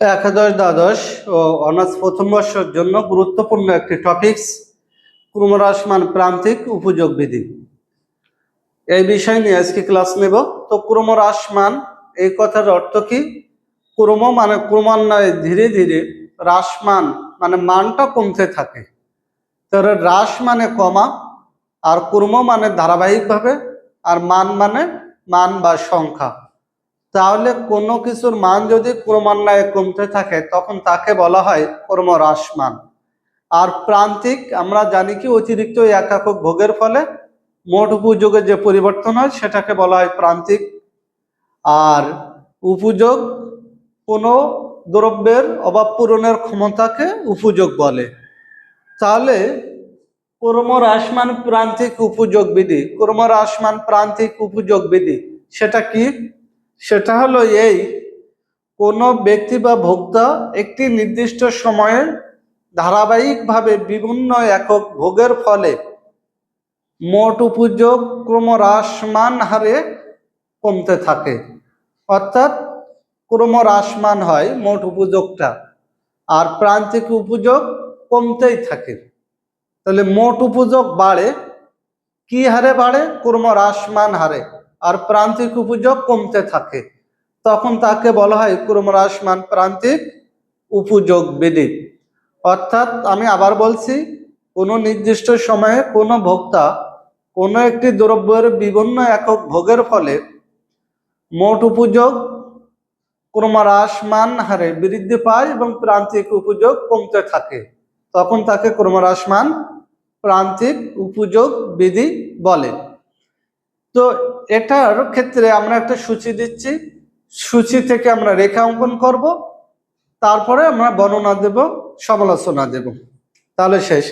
একাদশ দ্বাদশ ও অনার্স প্রথম বর্ষের জন্য গুরুত্বপূর্ণ একটি টপিকস ক্রমহ্রাসমান প্রান্তিক উপযোগ বিধি। এই বিষয় নিয়ে আজকে ক্লাস নেব। তো ক্রমহ্রাসমান, এই কথার অর্থ কি? ক্রম মানে ক্রমান্বয়ে ধীরে ধীরে হ্রাসমান মানে মানটা কমতে থাকে। তাহলে হ্রাস মানে কমা, আর ক্রম মানে ধারাবাহিকভাবে, আর মান মানে মান বা সংখ্যা। তাহলে কোনো কিছুর মান যদি ক্রমান্বয়ে কমতে থাকে, তখন তাকে বলা হয় ক্রমহ্রাসমান। আর প্রান্তিক, আমরা জানি কি অতিরিক্ত একাকক ভোগের ফলে মোট উপযোগের যে পরিবর্তন হয়, সেটাকে বলা হয় প্রান্তিক। আর উপযোগ কোনো দ্রব্যের অভাব পূরণের ক্ষমতাকে উপযোগ বলে। তাহলে ক্রমহ্রাসমান প্রান্তিক উপযোগ বিধি ক্রমহ্রাসমান প্রান্তিক উপযোগ বিধি সেটা কি? সেটা হলো এই, কোনো ব্যক্তি বা ভোক্তা একটি নির্দিষ্ট সময়ে ধারাবাহিকভাবে বিভিন্ন একক ভোগের ফলে মোট উপযোগ ক্রমহ্রাসমান হারে কমতে থাকে। অর্থাৎ ক্রমহ্রাসমান হয় মোট উপযোগটা, আর প্রান্তিক উপযোগ কমতেই থাকে। তাহলে মোট উপযোগ বাড়ে, কি হারে বাড়ে? ক্রমহ্রাসমান হারে। আর প্রান্তিক উপযোগ কমতে থাকে। তখন তাকে বলা হয় ক্রমহ্রাসমান প্রান্তিক উপযোগ বিধি অর্থাৎ আমি আবার বলছি, কোনো নির্দিষ্ট সময়ে কোনো ভোক্তা কোনো একটি দ্রব্যের বিভিন্ন একক ভোগের ফলে মোট উপযোগ ক্রমহ্রাসমান হারে বৃদ্ধি পায় এবং প্রান্তিক উপযোগ কমতে থাকে। তখন তাকে ক্রমহ্রাসমান প্রান্তিক উপযোগ বিধি বলে। তো এটার ক্ষেত্রে আমরা একটা সূচি দিচ্ছি। সূচি থেকে আমরা রেখা অঙ্কন করব। তারপরে আমরা বর্ণনা দেব, সমালোচনা দেব। তাহলে শেষ।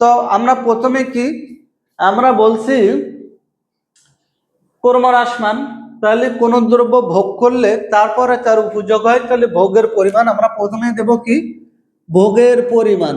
তো আমরা প্রথমে কি? আমরা বলছি কর্মরাসমান তাহলে কোন দ্রব্য ভোগ করলে তারপরে তার উপযোগ হয়, তাহলে ভোগের পরিমাণ আমরা প্রথমে দেব কি? ভোগের পরিমাণ।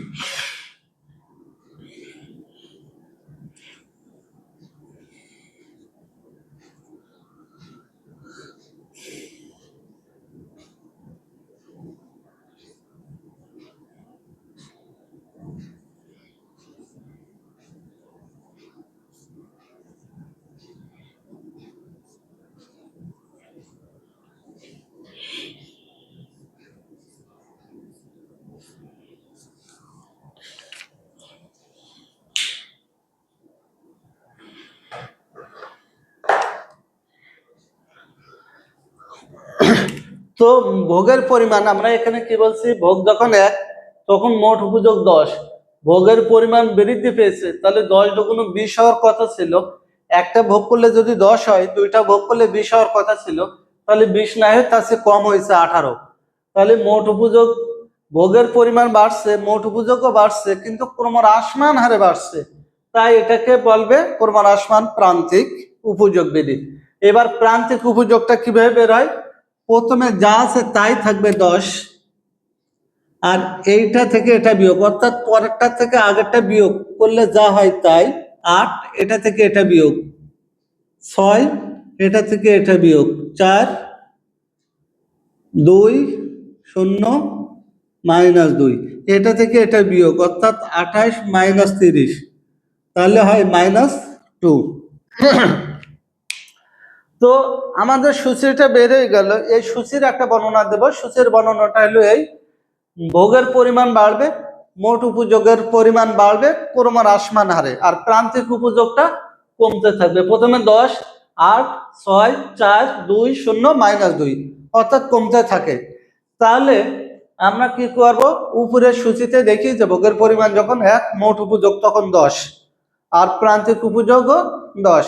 তো ভোগের পরিমাণ, আমরা এখানে কি বলছি, ভোগ যখন এক, তখন মোট উপযোগ দশ। ভোগের পরিমাণ বৃদ্ধি পেয়েছে, তাহলে দশ দুগুণ বিশ হওয়ার কথা ছিল। একটা ভোগ করলে যদি দশ হয়, দুইটা ভোগ করলে বিশ হওয়ার কথা ছিল, তাহলে বিশ না হয়ে তার চেয়ে কম হয়েছে আঠারো। তাহলে মোট উপযোগ, ভোগের পরিমাণ বাড়ছে, মোট উপযোগও বাড়ছে, কিন্তু ক্রমহ্রাসমান হারে বাড়ছে। তাই এটাকে বলবে ক্রমহ্রাসমান প্রান্তিক উপযোগ বিধি। এবার প্রান্তিক উপযোগটা কীভাবে বের হয়? প্রথমে যা আছে তাই থাকবে দশ, আর এইটা থেকে এটা বিয়োগ, অর্থাৎ পরেরটা থেকে আগেরটা বিয়োগ করলে যা হয় তাই, আট, এটা থেকে এটা বিয়োগ, ছয়, এটা থেকে এটা বিয়োগ, চার, দুই, শূন্য, মাইনাস দুই, এটা থেকে এটা বিয়োগ, অর্থাৎ আঠাশ মাইনাস তিরিশ, তাহলে হয় মাইনাস টু। তো আমাদের সূচিটা হয়ে গেল। এই সূচির একটা বর্ণনা দেব। সূচির বর্ণনাটা হলো এই, ভোগের পরিমাণ বাড়বে, মোট উপযোগের পরিমাণ বাড়বে ক্রমার আসমান হারে, আর প্রান্তিক উপযোগটা কমতে থাকবে। প্রথমে দশ, আট, ছয়, চার, দুই, শূন্য, মাইনাস দুই, অর্থাৎ কমতে থাকে। তাহলে আমরা কি করব? উপরের সূচিতে দেখি যে ভোগের পরিমাণ যখন এক, মোট উপযোগ তখন দশ, আর প্রান্তিক উপযোগও দশ।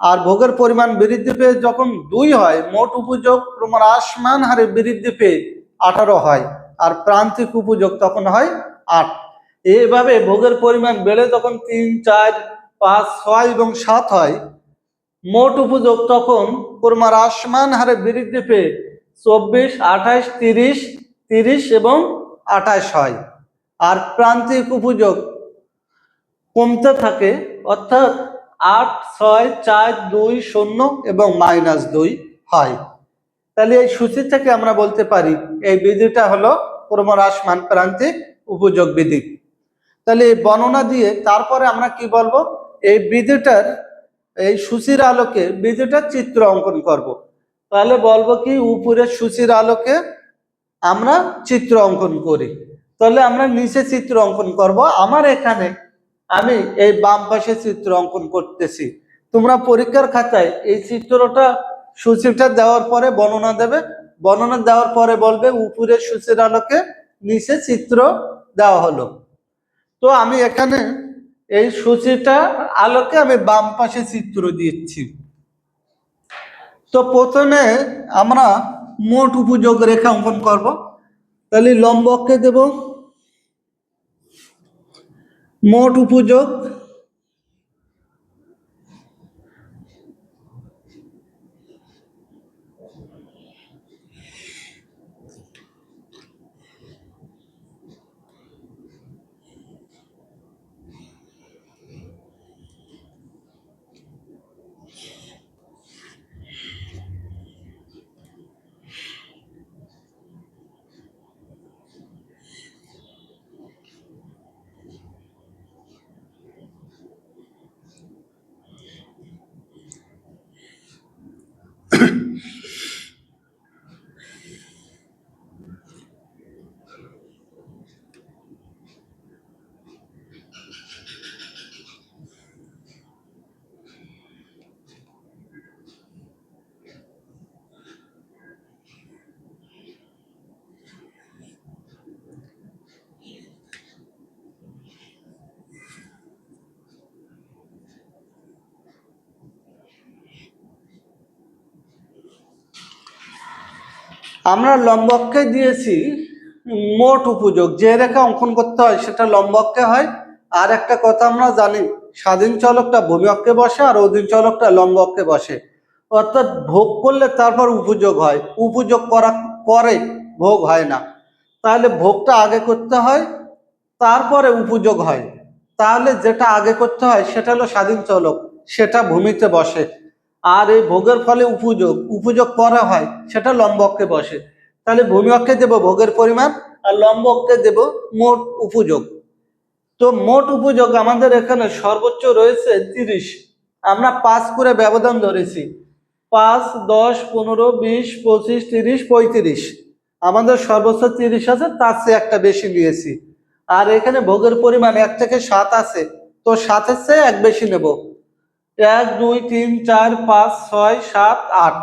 আর ভোগের পরিমাণ বৃদ্ধি পেয়ে যখন দুই হয়, মোট উপযোগ ক্রমহ্রাসমান হারে বৃদ্ধি পেয়ে আঠারো হয় আর প্রান্তিক উপযোগ তখন হয় আট। এইভাবে ভোগের পরিমাণ বেড়ে তখন তিন, চার, পাঁচ, ছয় এবং সাত হয়, মোট উপযোগ তখন কোরমার আসমান হারে বৃদ্ধি পেয়ে চব্বিশ আঠাইশ তিরিশ তিরিশ এবং আঠাশ হয়। আর প্রান্তিক উপযোগ কমতে থাকে, অর্থাৎ আট ছয় চার দুই শূন্য এবং মাইনাস দুই হয়। তাহলে এই সূচি থেকে আমরা বলতে পারি, এই বিধিটা হলো ক্রমহ্রাসমান প্রান্তিক উপযোগ বিধি। তাহলে এই বর্ণনা দিয়ে তারপরে আমরা কি বলব, এই বিধিটার, এই সূচির আলোকে বিধিটার চিত্র অঙ্কন করব। তাহলে বলব কি, উপরের সূচির আলোকে আমরা চিত্র অঙ্কন করি। তাহলে আমরা নিচে চিত্র অঙ্কন করব। আমার এখানে আমি এই বাম পাশে চিত্র অঙ্কন করতেছি। তোমরা পরীক্ষার খাতায় এই চিত্রটা সূচিটা দেওয়ার পরে বর্ণনা দেবে। বর্ণনা দেওয়ার পরে বলবে, উপরের সূচির আলোকে নিচে চিত্র দেওয়া হলো। তো আমি এখানে এই সূচিটা আলোকে আমি বাম পাশে চিত্র দিচ্ছি। তো প্রথমে আমরা মোট উপযোগ রেখা অঙ্কন করব। তাহলে লম্ব অক্ষে দেব মোট উপযোগ আমরা লম্বককে দিয়েছি মোট উপযোগ। যে রেখা অঙ্কন করতে হয়, সেটা লম্বককে হয়। আর একটা কথা আমরা জানি, স্বাধীন চলকটা ভূমি অক্ষে বসে আর অধীন চলকটা লম্ব অক্ষে বসে। অর্থাৎ ভোগ করলে তারপর উপযোগ হয়। উপযোগ করা পরে ভোগ হয় না। তাহলে ভোগটা আগে করতে হয়, তারপরে উপযোগ হয়। তাহলে যেটা আগে করতে হয়, সেটা হলো স্বাধীন চলক। সেটা ভূমিতে বসে। আর এই ভোগের ফলে উপযোগ উপযোগ করা হয়, সেটা লম্ব অক্ষে বসে। তাহলে ভূমি অক্ষে দেব ভোগের পরিমাণ, আর লম্ব অক্ষে দেব মোট উপযোগ। তো মোট উপযোগ আমাদের এখানে সর্বোচ্চ রয়েছে তিরিশ। আমরা পাঁচ করে ব্যবধান ধরেছি। পাঁচ, দশ, পনেরো, বিশ, পঁচিশ, তিরিশ, পঁয়ত্রিশ। আমাদের সর্বোচ্চ তিরিশ আছে, তার চেয়ে একটা বেশি নিয়েছি। আর এখানে ভোগের পরিমাণ এক থেকে সাত আছে, তো সাতের চেয়ে এক বেশি নেব। এক, দুই, তিন, চার, পাঁচ, ছয়, সাত, আট।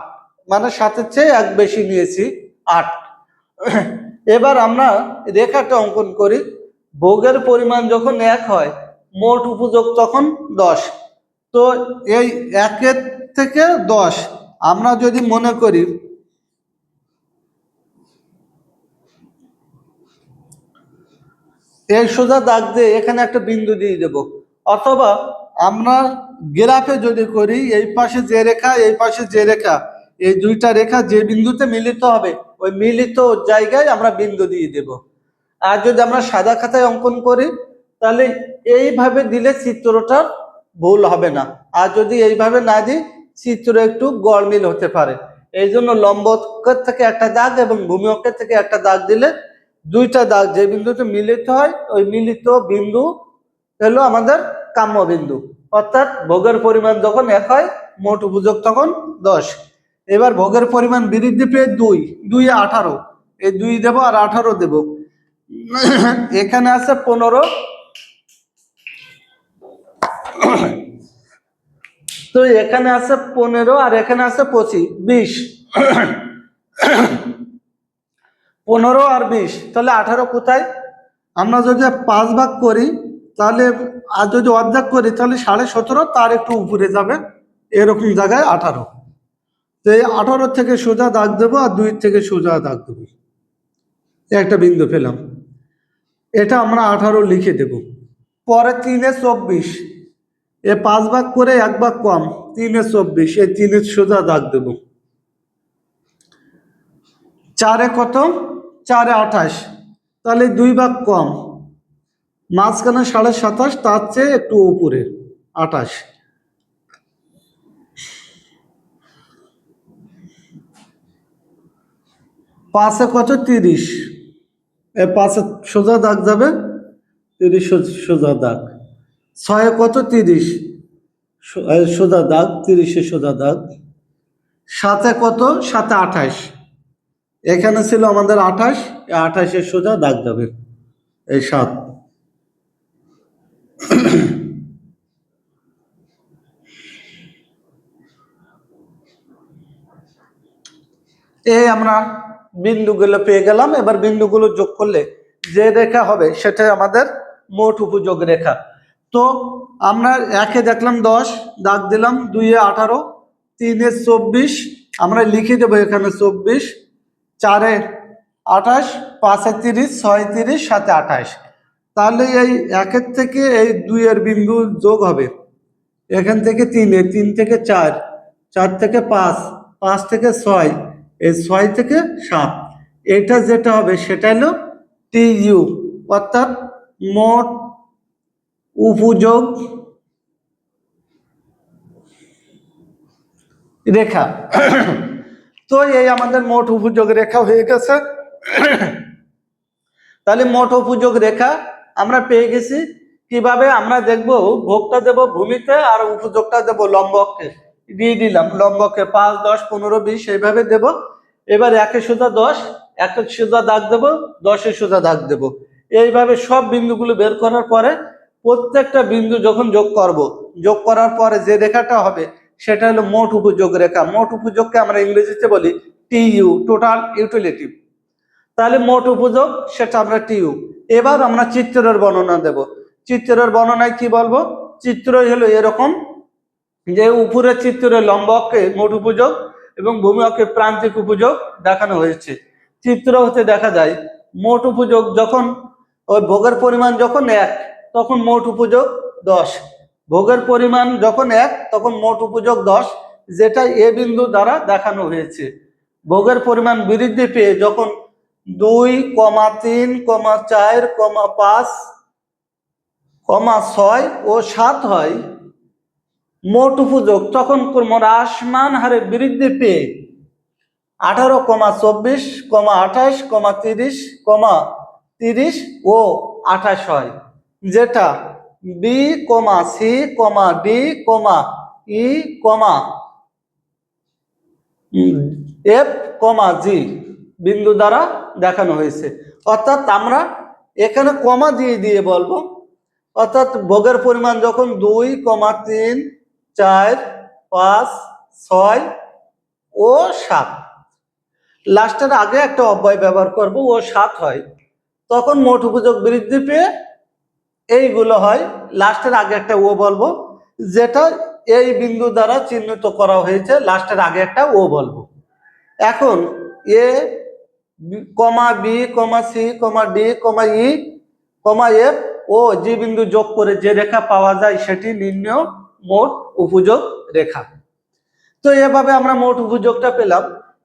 মানে সাতের চেয়ে এক বেশি নিয়েছি, আট। এবার আমরা রেখাটা অঙ্কন করি। ভোগের পরিমাণ যখন এক হয়, মোট উপযোগ তখন দশ। তো এই একের থেকে দশ, আমরা যদি মনে করি, এই সোজা দাগ দিয়ে এখানে একটা বিন্দু দিয়ে দেব। অথবা আমরা গ্রাফে যদি করি, এই পাশে যে রেখা, এই পাশে যে রেখা, এই দুইটা রেখা যে বিন্দুতে মিলিত হবে, ওই মিলিত জায়গায় আমরা বিন্দু দিয়ে দেব। আর যদি আমরা সাদা খাতায় অঙ্কন করি, তাহলে এইভাবে দিলে চিত্রটা ভুল হবে না। আর যদি এইভাবে না দিই, চিত্র একটু গড়মিল হতে পারে। এই জন্য লম্ব থেকে একটা দাগ এবং ভূমি অক্ষের থেকে একটা দাগ দিলে দুইটা দাগ যে বিন্দুতে মিলিত হয়, ওই মিলিত বিন্দু হলো আমাদের কাম্য বিন্দু। অর্থাৎ ভোগের পরিমাণ যখন এক হয়, মোট উপযোগ তখন দশ। এবার ভোগের পরিমাণ বৃদ্ধি পেয়ে দুই দুই আঠারো। এই দুই দেব আর আঠারো দেব। এখানে আছে পনেরো। তো এখানে আছে পনেরো আর এখানে আছে পঁচিশ, বিশ। পনেরো আর বিশ, তাহলে আঠারো কোথায়? আমরা যদি পাঁচ ভাগ করি তাহলে আর যদি অর্ধেক করি, তাহলে সাড়ে সতেরো, তার একটু উপরে যাবে। এরকম জায়গায় আঠারো। তো এই আঠারো থেকে সোজা দাগ দেবো আর দুই থেকে সোজা দাগ দেবো। একটা বিন্দু পেলাম। এটা আমরা আঠারো লিখে দেব। পরে তিনে চব্বিশ। এ পাঁচ ভাগ করে এক ভাগ কম, তিনে চব্বিশ। এই তিনে সোজা দাগ দেব। চারে কত? চারে আঠাশ। তাহলে দুই ভাগ কম মাঝখানে সাড়ে সাতাশ, তার চেয়ে একটু উপরে আঠাশ পাঁচে কত? তিরিশ। এ পাঁচে সোজা দাগ যাবে, তিরিশ সোজা দাগ। ছয়ে কত? তিরিশ। সোজা দাগ, তিরিশে সোজা দাগ। সাতে কত? সাতে আঠাশ। এখানে ছিল আমাদের আঠাশ আঠাশের সোজা দাগ যাবে, এই সাত। এই আমরা বিন্দুগুলো পেয়ে গেলাম, এবার বিন্দুগুলো যোগ করলে যে রেখা হবে সেটাই আমাদের মোট উপযোগ রেখা। তো আমরা একে দেখলাম দশ, দাগ দিলাম দুইয়ে আঠারো, তিনে চব্বিশ, আমরা লিখে দেবো এখানে চব্বিশ, চারে আঠাশ, পাঁচে তিরিশ, ছয় তিরিশ, সাতে আঠাশ। তাহলে এই একের থেকে এই দুইয়ের বিন্দু যোগ হবে। এখান থেকে তিনে, তিন থেকে চার চার থেকে পাঁচ পাঁচ থেকে ছয়, এই ছয় থেকে সাত। এটা যেটা হবে সেটা হলো টি ইউ, অর্থাৎ মোট উপযোগ রেখা। তো এই আমাদের মোট উপযোগ রেখা হয়ে গেছে। তাহলে মোট উপযোগ রেখা আমরা পেয়ে গেছি। কীভাবে আমরা দেখব? ভোগটা দেব ভূমিতে আর উপযোগটা দেব লম্বককে দিয়ে দিলাম লম্বককে পাঁচ, দশ, পনেরো, বিশ, এইভাবে দেব। এবার একে সোজা দশ, একে সোজা দাগ দেব, দশে সোজা দাগ দেব। এইভাবে সব বিন্দুগুলো বের করার পরে প্রত্যেকটা বিন্দু যখন যোগ করব, যোগ করার পরে যে রেখাটা হবে, সেটা হলো মোট উপযোগ রেখা। মোট উপযোগকে আমরা ইংরেজিতে বলি টিইউ, টোটাল ইউটিলিটি। তাহলে মোট উপযোগ, সেটা আমরা টিইউ। এবার আমরা চিত্রের বর্ণনা দেব। চিত্রের বর্ণনায় কি বলব? চিত্র হলো এরকম যে উপরের চিত্রের লম্বককে মোট উপযোগ এবং ভূমি অক্ষে প্রান্তিক উপযোগ দেখানো হয়েছে। চিত্র হতে দেখা যায়, মোট উপযোগ যখন ওই ভোগের পরিমাণ যখন এক, তখন মোট উপযোগ দশ। ভোগের পরিমাণ যখন এক, তখন মোট উপযোগ দশ যেটা এ বিন্দু দ্বারা দেখানো হয়েছে। ভোগের পরিমাণ বৃদ্ধি পেয়ে যখন দুই কমা তিন, কমা চার, কমা পাঁচ, কমা ছয় ও সাত হয়। মোট উপযোগ তখন ক্রমহ্রাসমান হারে বৃদ্ধি পেয়ে আঠারো কমা চব্বিশ, কমা আঠাশ, কমা তিরিশ কমা তিরিশ ও আঠাশ হয়, যেটা B comma C comma D comma E comma F comma G বিন্দু দ্বারা দেখানো হয়েছে। অর্থাৎ আমরা এখানে কমা দিয়ে দিয়ে বলব। অর্থাৎ ভোগের পরিমাণ যখন দুই কমা তিন, চার, পাঁচ, ছয় ও সাত। লাস্টের আগে একটা অব্যয় ব্যবহার করব, ও সাত হয়। তখন মোট উপযোগ বৃদ্ধি পেয়ে এইগুলো হয়। লাস্টের আগে একটা ও বলব, যেটা এই বিন্দু দ্বারা চিহ্নিত করা হয়েছে। লাস্টের আগে একটা ও বলব। এখন A comma B, comma C, comma D, comma E, comma F, ও যে বিন্দু যোগ করে যে রেখা পাওয়া যায় সেটি নির্ণয় মোট উপযোগ রেখা। তো এভাবে আমরা মোট উপযোগটা পেলাম।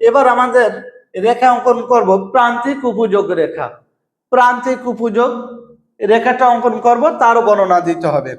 এবার আমাদের রেখা অঙ্কন করব প্রান্তিক উপযোগ রেখা। প্রান্তিক উপযোগ রেখাটা অঙ্কন করব, তারও বর্ণনা দিতে হবে।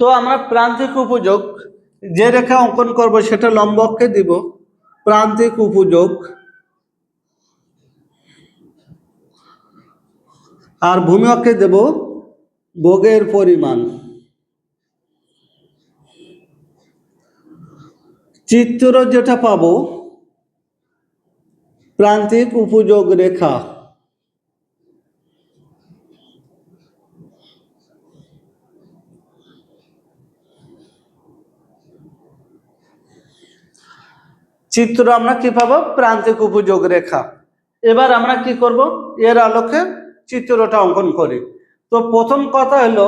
তো আমরা প্রান্তিক উপযোগ যে রেখা অঙ্কন করব সেটা লম্বককে দিব। প্রান্তিক উপযোগ। আর ভূমিকে দেব ভোগের পরিমাণ। চিত্র যেটা পাবো, প্রান্তিক উপযোগ রেখা। চিত্র আমরা কি পাবো? প্রান্তিক উপযোগ রেখা। এবার আমরা কি করব? এর আলোকে চিত্রটা অঙ্কন করি। তো প্রথম কথা হলো,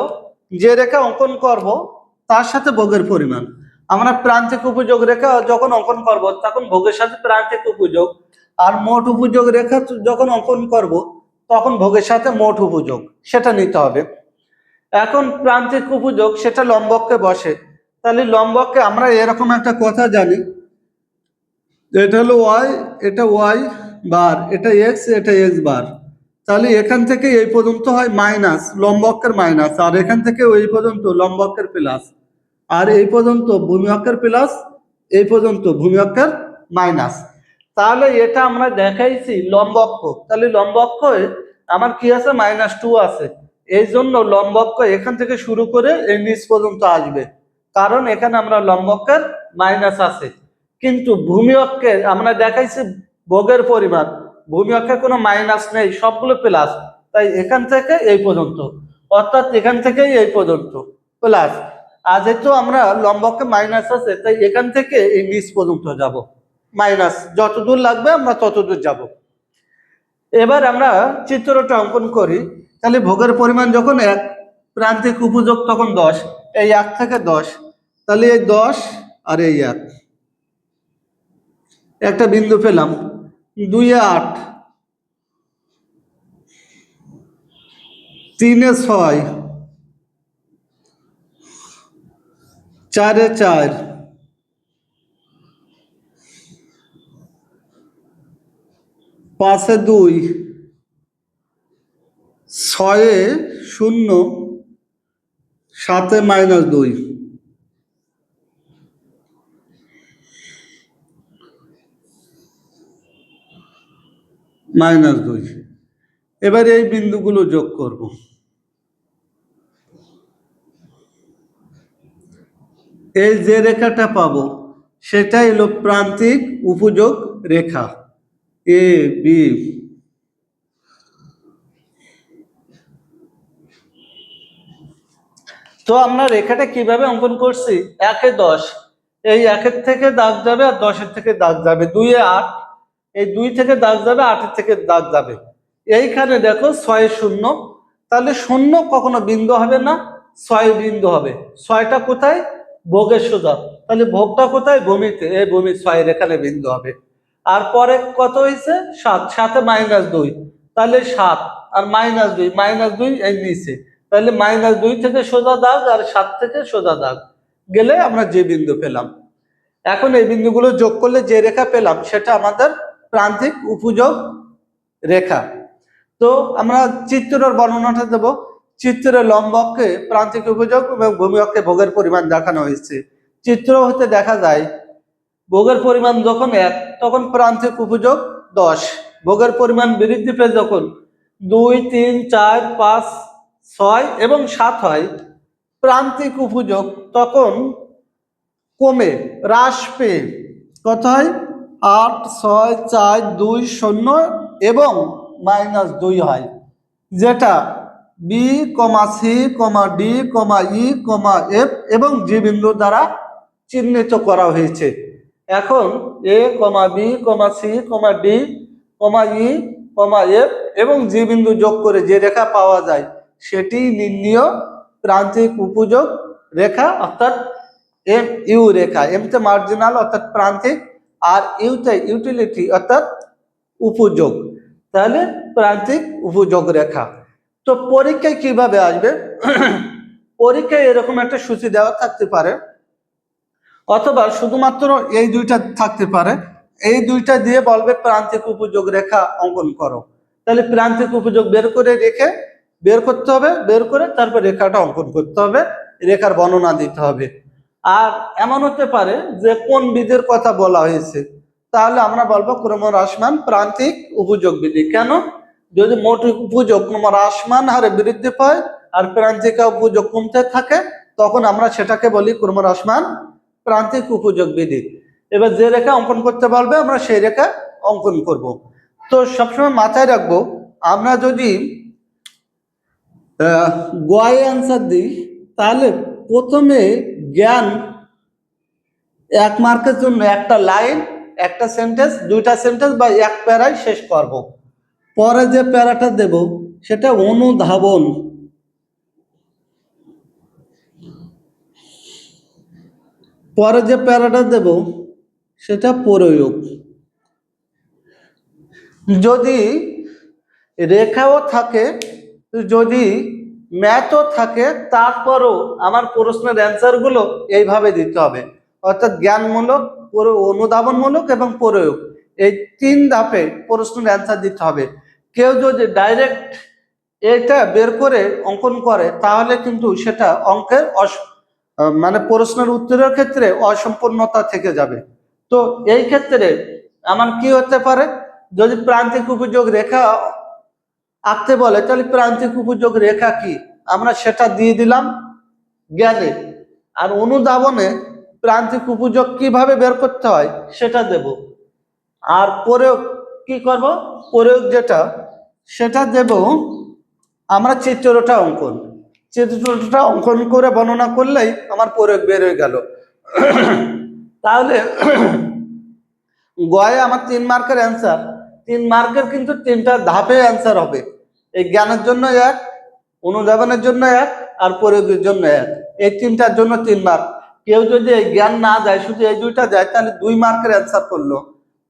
যে রেখা অঙ্কন করব, তার সাথে ভোগের পরিমাণ। আমরা প্রান্তিক উপযোগ রেখা যখন অঙ্কন করব, তখন ভোগের সাথে প্রান্তিক উপযোগ। আর মোট উপযোগ রেখা যখন অঙ্কন করব, তখন ভোগের সাথে মোট উপযোগ। সেটা নিতে হবে। এখন প্রান্তিক উপযোগ, সেটা লম্বককে বসে। তাহলে লম্বককে আমরা এরকম একটা কথা জানি এটা হলো ওয়াই এটা ওয়াই বার এটা এক্স এটা এক্স বার তাহলে এখান থেকে এই পর্যন্ত হয় মাইনাস লম্বকের মাইনাস আর এখান থেকে ওই পর্যন্ত লম্বকের প্লাস আর এই পর্যন্ত ভূমিঅক্ষের প্লাস এই পর্যন্ত ভূমিঅক্ষের মাইনাস তাহলে এটা আমরা দেখাইছি লম্বক্ষ। তাহলে লম্বক্ষ আমার কি আছে? মাইনাস টু আছে। এই জন্য লম্বক্ষ এখান থেকে শুরু করে এই নিচ পর্যন্ত আসবে। কারণ এখানে আমরা লম্বকের মাইনাস আছে। কিন্তু ভূমি অক্ষে আমরা দেখাইছি ভোগের পরিমাণ। ভূমি অক্ষে কোনো মাইনাস নেই, সবগুলো প্লাস তাই এখান থেকে এই পর্যন্ত। অর্থাৎ এখান থেকেই এই পর্যন্ত প্লাস আর যেহেতু আমরা লম্বকে মাইনাস আছে, তাই এখান থেকে এই নিচ পর্যন্ত যাব। মাইনাস যত দূর লাগবে আমরা তত দূর যাব। এবার আমরা চিত্রটা অঙ্কন করি। তাহলে ভোগের পরিমাণ যখন এক, প্রান্তিক উপযোগ তখন দশ, এই এক থেকে দশ। তাহলে এই দশ আর এই এক। একটা বিন্দু পেলাম, দুই আট। তিনে ছয়। চারে চার। পাঁচে দুই। ছয়ে শূন্য। সাতে মাইনাস দুই। মাইনাস দুই। এবার এই বিন্দুগুলো যোগ করব। এই যে রেখাটা পাবো, সেটাই হলো প্রান্তিক উপযোগ রেখা। এ বি তো আমরা রেখাটা কীভাবে অঙ্কন করছি? একে দশ। এই একের থেকে দাগ যাবে আর দশের থেকে দাগ যাবে। দুইয়ে আট। এই দুই থেকে দাগ যাবে, আটের থেকে দাগ যাবে। এইখানে দেখো ছয় শূন্য। তাহলে শূন্য কখনো বিন্দু হবে না, ছয় বিন্দু হবে। ছয়টা কোথায়? ভোগের সোজা তাহলে ভোগটা কোথায়? ভূমিতে। এই ভূমি ছয়ের এখানে বিন্দু হবে। আর পরে কত হয়েছে? সাত। সাথে মাইনাস দুই। তাহলে সাত। আর মাইনাস দুই। মাইনাস দুই এই নিচে। তাহলে মাইনাস দুই থেকে সোজা দাগ আর সাত থেকে সোজা দাগ। গেলে আমরা যে বিন্দু পেলাম। এখন এই বিন্দুগুলো যোগ করলে যে রেখা পেলাম, সেটা আমাদের প্রান্তিক উপযোগ রেখা। তো আমরা চিত্রের বর্ণনাটা দেব। চিত্রের লম্বককে প্রান্তিক উপযোগ এবং ভূমিঅক্ষে ভোগের পরিমাণ দেখানো হয়েছে। চিত্র হতে দেখা যায়, ভোগের পরিমাণ যখন এক, তখন প্রান্তিক উপযোগ দশ। ভোগের পরিমাণ বৃদ্ধি পেয়ে যখন দুই, তিন, চার, পাঁচ, ছয় এবং সাত হয়, প্রান্তিক উপযোগ তখন কমে, হ্রাস পেয়ে। কত হয়? আট ছয় চার দুই শূন্য এবং মাইনাস দুই হয়, যেটা B comma C comma D comma E comma F এবং জি বিন্দু দ্বারা চিহ্নিত করা হয়েছে। এখন A comma B comma C comma D comma E comma F এবং জি বিন্দু যোগ করে যে রেখা পাওয়া যায়, সেটি নির্ণীয় প্রান্তিক উপযোগ রেখা, অর্থাৎ এম ইউ রেখা। এমতে মার্জিনাল অর্থাৎ প্রান্তিক। আর ইউতে ইউটিলিটি অর্থাৎ উপযোগ। তাহলে প্রান্তিক উপযোগ রেখা। তো পরীক্ষায় কীভাবে আসবে? পরীক্ষায় এরকম একটা সূচি দেওয়া থাকতে পারে। অথবা শুধুমাত্র এই দুইটা থাকতে পারে। এই দুইটা দিয়ে বলবে প্রান্তিক উপযোগ রেখা অঙ্কন করো। তাহলে প্রান্তিক উপযোগ বের করে রেখে বের করতে হবে, বের করে তারপর রেখাটা অঙ্কন করতে হবে। রেখার বর্ণনা দিতে হবে। আর এমন হতে পারে যে কোন বিধির কথা বলা হয়েছে তাহলে আমরা বলব ক্রমহ্রাসমান প্রান্তিক উপযোগ বিধি কেন? যদি মোট উপযোগ ক্রমহ্রাসমান হারে বৃদ্ধি পায় আর প্রান্তিকা উপযোগ কমতে থাকে তখন আমরা সেটাকে বলি ক্রমহ্রাসমান প্রান্তিক উপযোগ বিধি এবার যে রেখা অঙ্কন করতে বলবে আমরা সেই রেখা অঙ্কন করব। তো সবসময় মাথায় রাখব আমরা যদি আহ, গয়ে অ্যান্সার দিই তাহলে প্রথমে জ্ঞান এক মার্কের জন্য একটা লাইন, একটা সেন্টেন্স দুইটা সেন্টেন্স বা এক প্যারায় শেষ করব। পরে যে প্যারাটা দেব, সেটা অনুধাবন। পরে যে প্যারাটা দেব, সেটা প্রয়োগ। যদি রেখাও থাকে, যদি ম্যাথও থাকে, তারপরও আমার প্রশ্নের অ্যান্সারগুলো এইভাবে দিতে হবে। অর্থাৎ জ্ঞানমূলক অনুধাবনমূলক এবং প্রয়োগ। এই তিন ধাপে প্রশ্নের অ্যান্সার দিতে হবে। কেউ যদি ডাইরেক্ট এটা বের করে অঙ্কন করে, তাহলে কিন্তু সেটা অঙ্কের অস মানে প্রশ্নের উত্তরের ক্ষেত্রে অসম্পূর্ণতা থেকে যাবে। তো এই ক্ষেত্রে আমার কি হতে পারে? যদি প্রান্তিক উপযোগ রেখা আঁকতে বলে, তাহলে প্রান্তিক উপযোগ রেখা কি? আমরা সেটা দিয়ে দিলাম জ্ঞানে। আর অনুধাবনে প্রান্তিক উপযোগ কীভাবে বের করতে হয় সেটা দেব। আর প্রয়োগ কি করব? প্রয়োগ যেটা, সেটা দেব আমরা চিত্রটা অঙ্কন। চিত্রটা অঙ্কন করে বর্ণনা করলেই আমার প্রয়োগ বের হয়ে গেল। তাহলে গয়ে আমার তিন মার্কের অ্যান্সার তিন মার্কের কিন্তু তিনটা ধাপে অ্যান্সার হবে। এই জ্ঞানের জন্য এক, অনুধাবনের জন্য এক, আর প্রয়োগের জন্য এক। এই তিনটার জন্য তিন মার্ক কেউ যদি এই জ্ঞান না যায় শুধু এই দুইটা যায় তাহলে দুই মার্কের অ্যান্সার করল।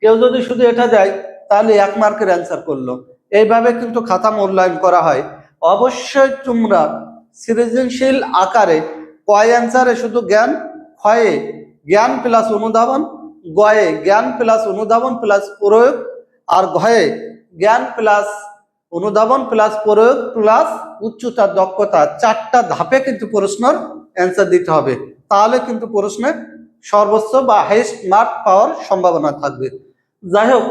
কেউ যদি শুধু এটা যায় তাহলে এক মার্কের অ্যান্সার করল। এইভাবে কিন্তু খাতা মূল্যায়ন করা হয়। অবশ্যই তোমরা সৃজনশীল আকারে কয় অ্যান্সারে শুধু জ্ঞান? ক্ষয়ে জ্ঞান প্লাস অনুধাবন, গয়ে জ্ঞান প্লাস অনুধাবন প্লাস প্রয়োগ, আর ঘয়ে জ্ঞান প্লাস অনুধাবন প্লাস প্রয়োগ প্লাস উচ্চতা, দক্ষতা, চারটা ধাপে কিন্তু প্রশ্নের অ্যান্সার দিতে হবে। তাহলে কিন্তু প্রশ্নে সর্বোচ্চ বা হাইস্ট মার্ক পাওয়ার সম্ভাবনা থাকবে। যাই হোক,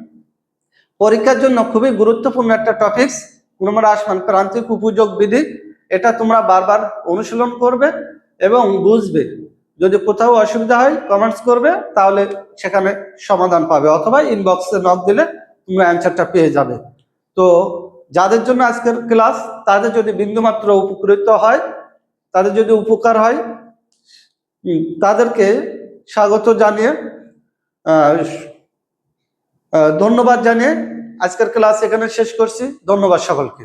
পরীক্ষার জন্য খুবই গুরুত্বপূর্ণ একটা টপিকস নম্বর আসমান প্রান্তিক উপযোগ বিধি, এটা তোমরা বারবার অনুশীলন করবে এবং বুঝবে। যদি কোথাও অসুবিধা হয় কমেন্টস করবে, তাহলে সেখানে সমাধান পাবে অথবা ইনবক্সে নক দিলে তোমরা অ্যান্সারটা পেয়ে যাবে। তো যাদের জন্য আজকের ক্লাস, তাদের যদি বিন্দুমাত্র উপকৃত হয়, তাদের যদি উপকার হয় তাদেরকে স্বাগত জানিয়ে ধন্যবাদ জানিয়ে আজকের ক্লাস এখানে শেষ করছি। ধন্যবাদ সকলকে।